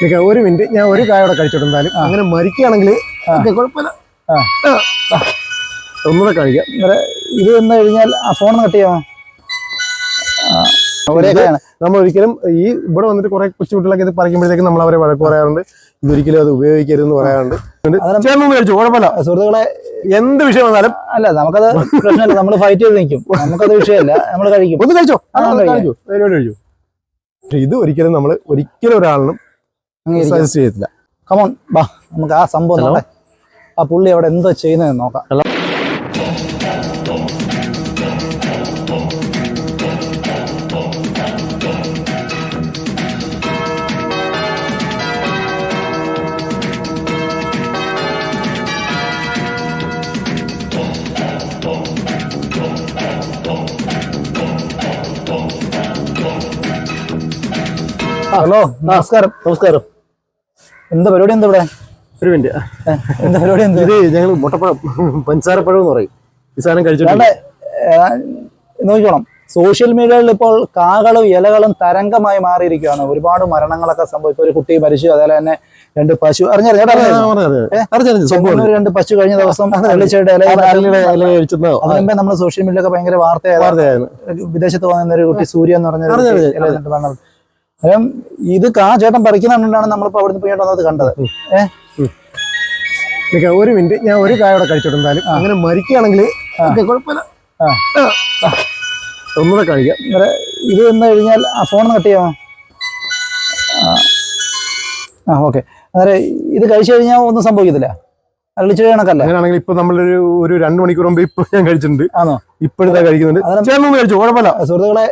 നിക്ക, ഒരു മിനിറ്റ് ഞാൻ ഒരു കായോടെ കഴിച്ചിട്ടുണ്ടാലും അങ്ങനെ മരിക്കുകയാണെങ്കിൽ കുഴപ്പമില്ല. ഒന്നുകൂടെ കാണിക്കാം ഇത് എന്ന് കഴിഞ്ഞാൽ ആ ഫോൺ കട്ട് ചെയ്യാമോ? ആ, നമ്മൾ ഒരിക്കലും ഈ ഇവിടെ വന്നിട്ട് കുറെ കൊച്ചുകുട്ടികളൊക്കെ ഇത് പറിക്കുമ്പോഴത്തേക്കും നമ്മൾ അവരെ വഴക്ക് പറയാറുണ്ട്. ഇതൊരിക്കലും അത് ഉപയോഗിക്കരുത് എന്ന് പറയാറുണ്ട് ചേർന്ന് കഴിച്ചു കുഴപ്പമില്ല. സുഹൃത്തുക്കളെ എന്ത് വിഷയം വന്നാലും. അല്ല നമുക്കത് പ്രശ്നമില്ല. നമ്മൾ ഫൈറ്റ് ചെയ്ത് നിൽക്കും. നമുക്കത് വിഷയമല്ല. നമ്മൾ കഴിക്കും. ഒന്ന്. കഴിച്ചു. കഴിച്ചു ഇത് ഒരിക്കലും നമ്മൾ ഒരിക്കലും ഒരാളിനും സജസ്റ്റ് ചെയ്യത്തില്ല. കമോൺ ബാ നമുക്ക് ആ സംഭവം നോക്കാം. ആ പുള്ളി അവിടെ എന്തോ ചെയ്യുന്നതെന്ന് നോക്കാം. ഹലോ നമസ്കാരം. നമസ്കാരം. എന്താ പരിപാടി എന്താ ഇവിടെ? ഒരു മിനിറ്റ്. എന്താ പരിപാടി എന്താ? ഇത് ഞങ്ങൾ മുട്ടപ്പഴം പഞ്ചസാരപ്പഴം എന്ന് പറയും. ഈ സാധനം കഴിച്ചിട്ടുണ്ട് നോക്കിക്കോണം. സോഷ്യൽ മീഡിയയിൽ ഇപ്പോൾ കാകളും ഇലകളും തരംഗമായി മാറിയിരിക്കുകയാണ്. ഒരുപാട് മരണങ്ങളൊക്കെ സംഭവിച്ചു. ഒരു കുട്ടി മരിച്ചു അതേപോലെ തന്നെ രണ്ട് പശു. അറിഞ്ഞു രണ്ട് പശു കഴിഞ്ഞ ദിവസം വെള്ളിച്ചയുടെ ഇല കഴിച്ചതോ അതിന് മുമ്പേ നമ്മൾ സോഷ്യൽ മീഡിയയിലൊക്കെ ഭയങ്കര വാർത്തയായിരുന്നു. വിദേശത്ത് പോകുന്ന ഒരു കുട്ടി സൂര്യ എന്ന് പറഞ്ഞ അന്നേരം ഇത് കാ ചേട്ടൻ പറിക്കുന്നതുകൊണ്ടാണ് നമ്മളിപ്പോ അവിടുന്ന് പോയിട്ട് വന്നത് കണ്ടത്. ഏഹ് ഒരു മിനിറ്റ് ഞാൻ ഒരു കായോടെ കഴിച്ചിട്ടുണ്ടാലും അങ്ങനെ മരിക്കുകയാണെങ്കിൽ കുഴപ്പമില്ല. ഒന്നുകൂടെ കഴിക്കാം. ഇത് എന്ന് കഴിഞ്ഞാൽ ആ ഫോൺ കട്ട് ചെയ്യാമോ? ആ. ഓക്കെ അന്നേരം ഇത് കഴിച്ചു കഴിഞ്ഞാൽ ഒന്നും സംഭവിക്കത്തില്ല. അങ്ങനെയാണെങ്കിൽ ഇപ്പൊ നമ്മളൊരു ഒരു രണ്ടു മണിക്കൂർ മുമ്പ് ഇപ്പൊ ഞാൻ കഴിച്ചിട്ടുണ്ട്. ആണോ? ഇപ്പോഴത്തെ കഴിക്കുന്നുണ്ട്. അതിന് ചേർന്ന് കഴിച്ചു? കുഴപ്പമില്ല. സുഹൃത്തുക്കളെ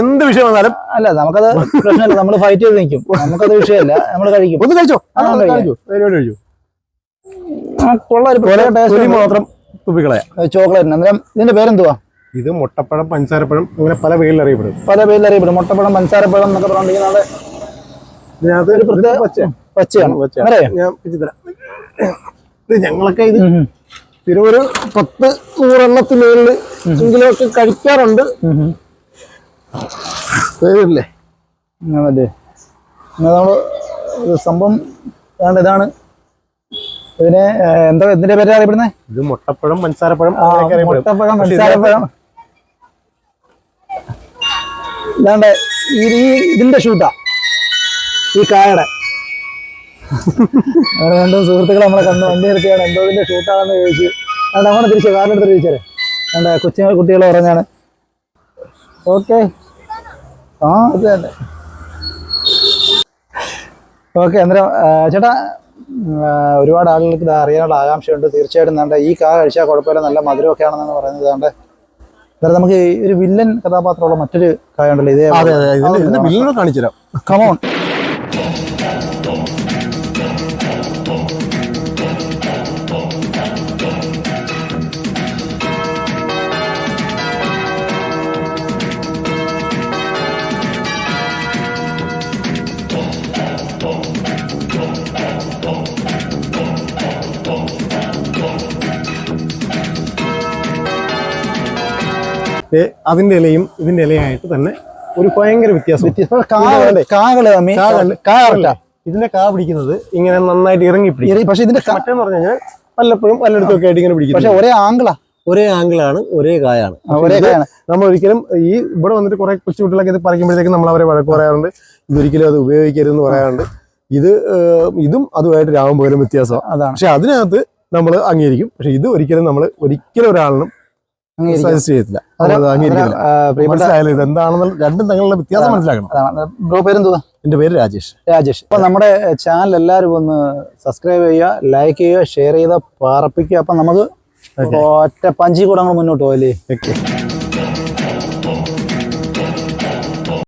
എന്ത് വിഷയം വന്നാലും അല്ല നമുക്കത് പ്രശ്നമില്ല. നമ്മൾ ഫൈറ്റ് ചെയ്ത് നിൽക്കും. നമുക്കത് വിഷയമല്ല. നമ്മൾ കഴിക്കും. ഒന്ന് കഴിച്ചോ. കഴിച്ചു കൊള്ളാം. മാത്രം തുപ്പിക്കളയാ. ചോക്ലേറ്റ്. അന്നേരം ഇതിന്റെ പേരെന്തുവാ? ഇത് മുട്ടപ്പഴം പഞ്ചസാരപ്പഴം അങ്ങനെ പല പേരിൽ അറിയപ്പെടും. പല പേരിൽ അറിയപ്പെടും. മുട്ടപ്പഴം പഞ്ചസാരപ്പഴം എന്നൊക്കെ പറഞ്ഞിരിക്കുന്ന ഇതിനകത്ത് ഒരു പ്രത്യേക പച്ചയാണ്. പച്ചയാ. ഞാൻ ഇത് ഞങ്ങളൊക്കെ ഇത്. സ്ഥിരം ഒരു പത്ത് നൂറെണ്ണത്തിന് മേളിൽ എങ്കിലും ഒക്കെ കഴിക്കാറുണ്ട്. ഇത് സംഭവം ഏതാണ്ട് ഇതാണ്. ഇതിനെ എന്താ ഇതിന്റെ പേര് അറിയപ്പെടുന്നത് ഇത് മുട്ടപ്പഴം പഞ്ചസാരപ്പഴം മുട്ടപ്പഴം മൻസാരപ്പഴം പഞ്ചസാരപ്പഴം. ഇതാണ്ട് ഈ ഈ- ഇതിന്റെ ഷൂട്ടാ. ഈ കായയുടെ അങ്ങനെ രണ്ടും സുഹൃത്തുക്കൾ നമ്മളെ കണ്ടു വണ്ടി നിർത്തിയാണ്. എന്തോ ഇതിന്റെ ഷൂട്ടാണെന്ന് ചോദിച്ചു. അതുകൊണ്ട് അങ്ങനെ തിരിച്ചു കാറിനെടുത്ത് തിരിച്ചേ കണ്ട കൊച്ചുങ്ങൾ കുട്ടികൾ പറഞ്ഞാണ് ഓക്കെ ആ അത് തന്നെ. ഓക്കെ അന്നേരം ചേട്ടാ ഒരുപാട് ആളുകൾക്ക് ഇത് അറിയാനുള്ള ആകാംക്ഷയുണ്ട്. തീർച്ചയായിട്ടും വേണ്ട ഈ കാർ കഴിച്ചാൽ കുഴപ്പമില്ല. നല്ല മധുരമൊക്കെ ആണെന്നാണ് പറയുന്നത്. വേണ്ട അന്നേരം നമുക്ക് ഒരു വില്ലൻ കഥാപാത്രമുള്ള മറ്റൊരു കായ ഉണ്ടല്ലോ ഇതേ ബില്ലിനെ കാണിച്ചു തരാം കമോൺ അതിന്റെ ഇലയും ഇതിന്റെ ഇലയായിട്ട് തന്നെ ഒരു ഭയങ്കര വ്യത്യാസം. ഇതിന്റെ കാ പിടിക്കുന്നത് ഇങ്ങനെ നന്നായിട്ട് ഇറങ്ങി പിടിക്കും. പക്ഷെ ഇതിന്റെ കാ- മറ്റേന്ന് പറഞ്ഞു കഴിഞ്ഞാൽ വല്ലപ്പോഴും ഒക്കെ ആയിട്ട് ഇങ്ങനെ പക്ഷെ പിടിക്കും ഒരേ ആംഗിളാ. ഒരേ ആംഗിളാണ് ഒരേ കായാണ്. ഒരേ കായാണ്. നമ്മൾ ഒരിക്കലും ഈ ഇവിടെ വന്നിട്ട് കുറെ കൊച്ചുകുട്ടികളൊക്കെ ഇത് പറിക്കുമ്പോഴത്തേക്കും നമ്മൾ അവരെ വഴക്ക് പറയാറുണ്ട്. ഇതൊരിക്കലും അത് ഉപയോഗിക്കരുത് എന്ന് പറയാറുണ്ട്. ഇത് ഇതും അതുമായിട്ട് രാവും പോലും വ്യത്യാസമാണ് അതാണ്. പക്ഷെ അതിനകത്ത് നമ്മൾ അംഗീകരിക്കും. പക്ഷെ ഇത് ഒരിക്കലും നമ്മൾ ഒരിക്കലും ഒരാളിനും മനസ്സിലായാലും ഇത് എന്താണെന്ന് രണ്ടും തമ്മിലുള്ള വ്യത്യാസം മനസ്സിലാക്കണം. അതാണ്. ബ്രോ പേരെന്തുവാ? എന്റെ പേര് രാജേഷ്. രാജേഷ്. അപ്പൊ നമ്മുടെ ചാനൽ എല്ലാവരും ഒന്ന് സബ്സ്ക്രൈബ് ചെയ്യുക ലൈക്ക് ചെയ്യുക ഷെയർ ചെയ്ത പാർപ്പിക്കുക അപ്പൊ നമുക്ക് ഒറ്റ പഞ്ചി കൂടെ അങ്ങ് മുന്നോട്ട് പോകല്ലേ